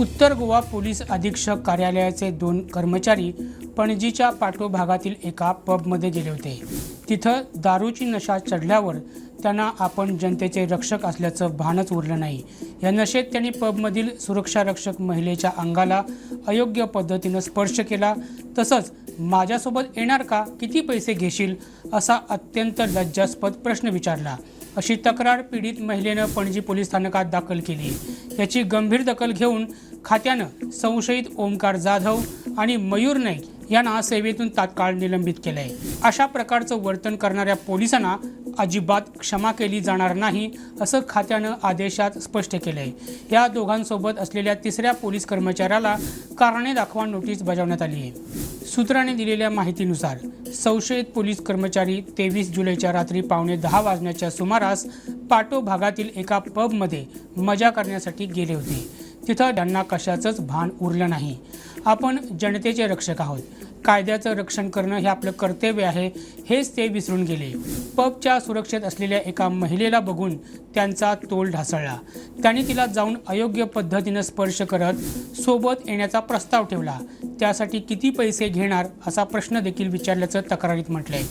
उत्तर गोवा पोलीस अधीक्षक कार्यालयाचे दोन कर्मचारी पणजीच्या पाटो भागातील एका पबमध्ये गेले होते. तिथं दारूची नशा चढल्यावर त्यांना आपण जनतेचे रक्षक असल्याचं भानच उरलं नाही. या नशेत त्यांनी पबमधील सुरक्षारक्षक महिलेच्या अंगाला अयोग्य पद्धतीनं स्पर्श केला. तसंच माझ्यासोबत येणार का? किती पैसे घेशील? असा अत्यंत लज्जास्पद प्रश्न विचारला. अशी तक्रार पीडित महिलेनं पणजी पोलीस स्थानकात दाखल केली. याची गंभीर दखल घेऊन खात्यानं संशयित ओमकार जाधव आणि मयूर नाईक यांना सेवेतून तात्काळ निलंबित केलंय. अशा प्रकारचं वर्तन करणाऱ्या पोलिसांना अजिबात क्षमा केली जाणार नाही असं खात्यानं आदेशात स्पष्ट केलंय. या दोघांसोबत असलेल्या तिसऱ्या पोलीस कर्मचाऱ्याला कारणे दाखवा नोटीस बजावण्यात आली आहे सूत्रांनी दिलेल्या माहितीनुसार संशयित पोलीस कर्मचारी तेवीस जुलैच्या रात्री पावणे दहा वाजण्याच्या सुमारास पाटो भागातील एका पबमध्ये मजा करण्यासाठी गेले होते. तिथं त्यांना कशाचंच भान उरलं नाही. आपण जनतेचे रक्षक आहोत. कायद्याचं रक्षण करणं हे आपलं कर्तव्य आहे हेच ते विसरून गेले. पबच्या सुरक्षेत असलेल्या एका महिलेला बघून त्यांचा तोल ढासळला. त्यांनी तिला जाऊन अयोग्य पद्धतीनं स्पर्श करत सोबत येण्याचा प्रस्ताव ठेवला. त्यासाठी किती पैसे घेणार असा प्रश्न देखील विचारल्याचं तक्रारीत म्हटलंय.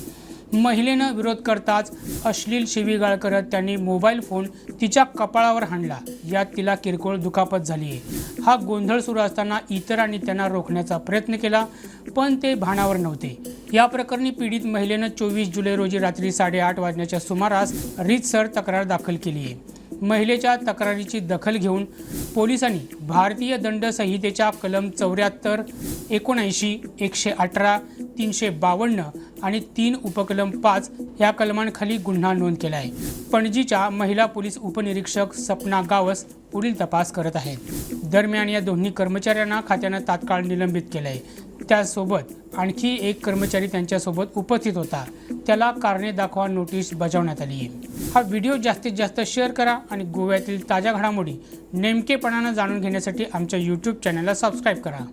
महिलेनं विरोध करताच अश्लील शिवीगाळ करत त्यांनी मोबाईल फोन तिच्या कपाळावर हाणला. यात तिला किरकोळ दुखापत झाली आहे हा गोंधळ सुरू असताना इतरांनी त्यांना रोखण्याचा प्रयत्न केला पण ते भानावर नव्हते. या प्रकरणी पीडित महिलेनं चोवीस जुलै रोजी रात्री साडेआठ वाजण्याच्या सुमारास रीतसर तक्रार दाखल केली आहे. महिलेच्या तक्रारीची दखल घेऊन पोलिसांनी भारतीय दंड संहितेच्या कलम चौऱ्याहत्तर एकोणऐंशी एकशे अठरा तीनशे बावन्न आणि तीन उपकलम पाच या कलमांखाली गुन्हा नोंद केला आहे. पणजीच्या महिला पोलीस उपनिरीक्षक सपना गावस पुढील तपास करत आहेत. दरम्यान या दोन्ही कर्मचाऱ्यांना खात्यानं तात्काळ निलंबित केलं आहे त्यासोबत आणखी एक कर्मचारी त्यांच्यासोबत उपस्थित होता. त्याला कारणे दाखवा नोटीस बजावण्यात आली आहे. हा व्हिडिओ जास्तीत जास्त शेअर करा आणि गोव्यातील ताज्या घडामोडी नेमकेपणानं जाणून घेण्यासाठी आमच्या यूट्यूब चॅनलला सबस्क्राईब करा.